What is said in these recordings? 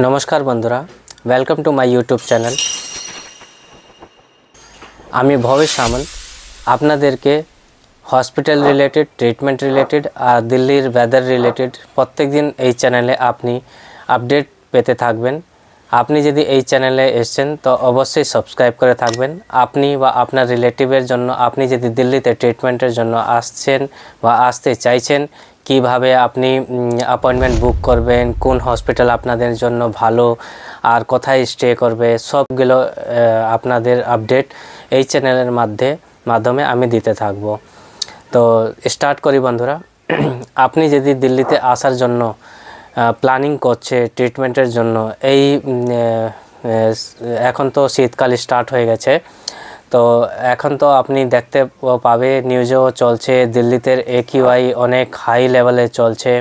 নমস্কার বন্ধুরা welcome to my YouTube channel আমি ভবেশ সামন্ত আপনাদেরকে হসপিটাল রিলেটেড ট্রিটমেন্ট রিলেটেড আর দিল্লির ওয়েদার রিলেটেড প্রত্যেক দিন এই চ্যানেলে আপনি আপডেট পেতে থাকবেন। আপনি যদি এই চ্যানেলে এসছেন, তো অবশ্যই সাবস্ক্রাইব করে থাকবেন। আপনি বা আপনার রিলেটিভের জন্য, আপনি যদি দিল্লিতে ট্রিটমেন্টের জন্য আসছেন বা আসতে চাইছেন কীভাবে আপনি অ্যাপয়েন্টমেন্ট বুক করবেন, কোন হসপিটাল আপনাদের জন্য ভালো, আর কোথায় স্টে করবে, সবগুলো আপনাদের আপডেট এই চ্যানেলের মাধ্যমে মাধ্যমে আমি দিতে থাকব। তো স্টার্ট করি বন্ধুরা। আপনি যদি দিল্লিতে আসার জন্য প্ল্যানিং করছে ট্রিটমেন্টের জন্য, এই এখন তো শীতকাল স্টার্ট হয়ে গেছে। তো এখন তো আপনি দেখতে পাবে নিউজেও চলছে, দিল্লিতে একিউআই অনেক হাই লেভেলে চলছে।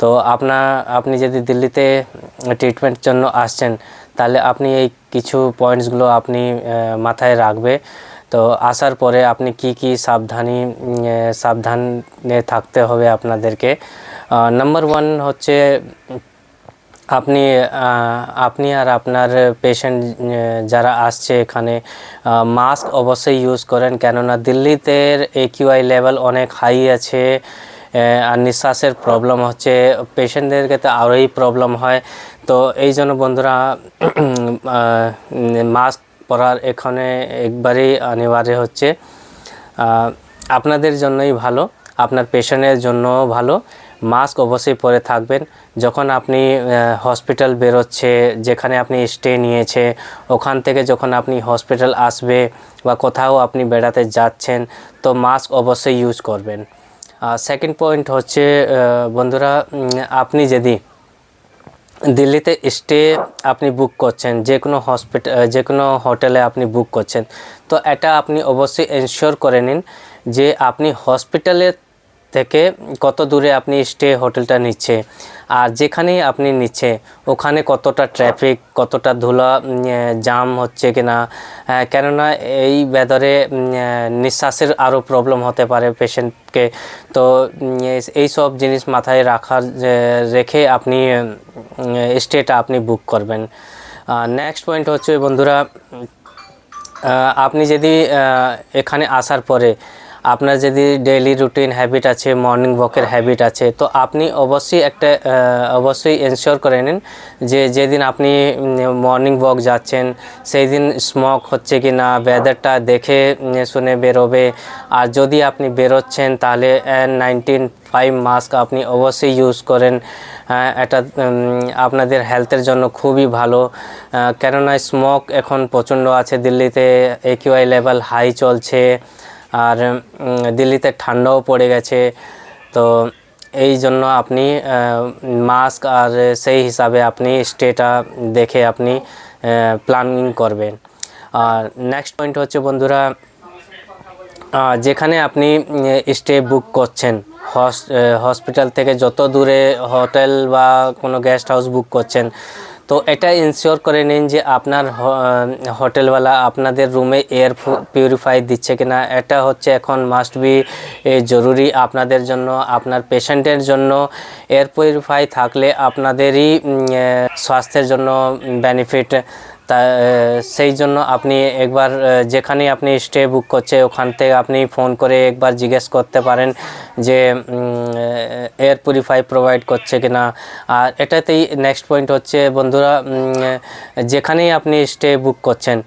তো আপনার আপনি যদি দিল্লিতে ট্রিটমেন্ট জন্য আসছেন, তাহলে আপনি এই কিছু পয়েন্টসগুলো আপনি মাথায় রাখবে। তো আসার পরে আপনি কি কি সাবধানী সাবধানে থাকতে হবে আপনাদেরকে। নাম্বার ওয়ান হচ্ছে আপনি আপনি আর আপনার পেশেন্ট যারা আসছে এখানে মাস্ক অবশ্যই ইউজ করেন। কেননা দিল্লিতে একিউআই লেভেল অনেক হাই আছে আর নিঃশ্বাসের প্রবলেম হচ্ছে। পেশেন্টদেরকে তো আরোই প্রবলেম হয়। তো এই জন্য বন্ধুরা মাস্ক পরার এখানে একবারেই অনিবার্য হচ্ছে। আপনাদের জন্যই ভালো, আপনার পেশেন্টের জন্যও ভালো। মাস্ক অবশ্যই পরে থাকবেন। যখন আপনি হসপিটাল বেরোচ্ছে, যেখানে আপনি স্টে নিয়েছে, ওখান থেকে যখন আপনি হসপিটাল আসবে বা কোথাও আপনি বেড়াতে যাচ্ছেন, তো মাস্ক অবশ্যই ইউজ করবেন। আর সেকেন্ড পয়েন্ট হচ্ছে বন্ধুরা আপনি যদি দিল্লিতে স্টে আপনি বুক করছেন, যে কোনো হসপিটাল যে কোনো হোটেলে আপনি বুক করছেন, তো এটা আপনি অবশ্যই এনশিওর করে নিন যে আপনি হসপিটালের থেকে কত দূরে আপনি স্টে হোটেলটা নিচ্ছে, আর যেখানেই আপনি নিচ্ছে, ওখানে কতটা ট্রাফিক কতটা ধুলা জাম হচ্ছে কি না কেননা এই ওয়েদারে নিঃশ্বাসের আরও প্রবলেম হতে পারে পেশেন্টকে তো এই সব জিনিস মাথায় রাখার রেখে আপনি স্টেটা আপনি বুক করবেন। নেক্সট পয়েন্ট হচ্ছে বন্ধুরা আপনি যদি এখানে আসার পরে আপনার যদি ডেইলি রুটিন হ্যাবিট আছে মর্নিং ওয়াকের হ্যাবিট আছে, তো আপনি অবশ্যই একটা অবশ্যই এনশিওর করে নিন যে যেদিন আপনি মর্নিং ওয়াক যাচ্ছেন সেই দিন স্মক হচ্ছে কি না ওয়েদারটা দেখে শুনে বেরোবে। আর যদি আপনি বেরোচ্ছেন, তাহলে নাইনটিন ফাইভ মাস্ক আপনি অবশ্যই ইউজ করেন। এটা আপনাদের হেলথের জন্য খুবই ভালো। কেননা স্মোক এখন প্রচণ্ড আছে দিল্লিতে একিউআই লেভেল হাই চলছে। আর দিল্লিতে ঠান্ডাও পড়ে গেছে। তো এই জন্য আপনি মাস্ক আর সেই হিসাবে আপনি স্টেটা দেখে আপনি প্ল্যানিং করবেন। আর নেক্সট পয়েন্ট হচ্ছে বন্ধুরা যেখানে আপনি স্টে বুক করছেন হসপিটাল থেকে যত দূরে হোটেল বা কোনো গেস্ট হাউস বুক করছেন তো এটা ইনশিওর করে নিন যে আপনার হোটেলওয়ালা আপনাদের রুমে এয়ার পিউরিফাই দিচ্ছে কিনা। এটা হচ্ছে এখন মাস্ট বি জরুরি আপনাদের জন্য, আপনার পেশেন্টের জন্য। এয়ার পিউরিফাই থাকলে আপনাদেরই স্বাস্থ্যের জন্য বেনিফিট তা সেই জন্য আপনি একবার যেখানে আপনি স্টে বুক করছে, ওখান থেকে আপনি ফোন করে একবার জিজ্ঞেস করতে পারেন যে এয়ার পিউরিফাই প্রোভাইড করছে কি না আর এটাতেই নেক্সট পয়েন্ট হচ্ছে, বন্ধুরা যেখানেই আপনি স্টে বুক করছেন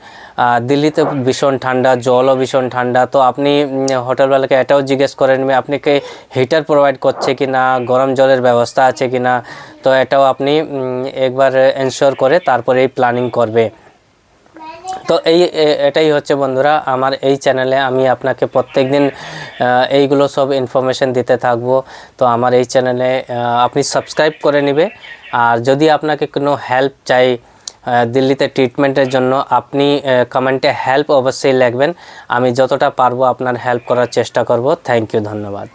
দিল্লিতে ভীষণ ঠান্ডা, জলও ভীষণ ঠান্ডা। তো আপনি হোটেলওয়ালাকে এটাও জিজ্ঞেস করে নেবেন আপনাকে হিটার প্রোভাইড করছে কি না গরম জলের ব্যবস্থা আছে কি না তো এটাও আপনি একবার এনশোর করে তারপরে এই প্ল্যানিং করবে। তো এই এটাই হচ্ছে বন্ধুরা, আমার এই চ্যানেলে আমি আপনাকে প্রত্যেক দিন এইগুলো সব ইনফরমেশন দিতে থাকব। তো আমার এই চ্যানেলে আপনি সাবস্ক্রাইব করে নেবে। আর যদি আপনাকে কোনো হেল্প চাই দিল্লিতে ট্রিটমেন্টের জন্য আপনি কমেন্টে হেল্প অবশ্যই লিখবেন। আমি যতটা পারব আপনার হেল্প করার চেষ্টা করব। থ্যাংক ইউ ধন্যবাদ।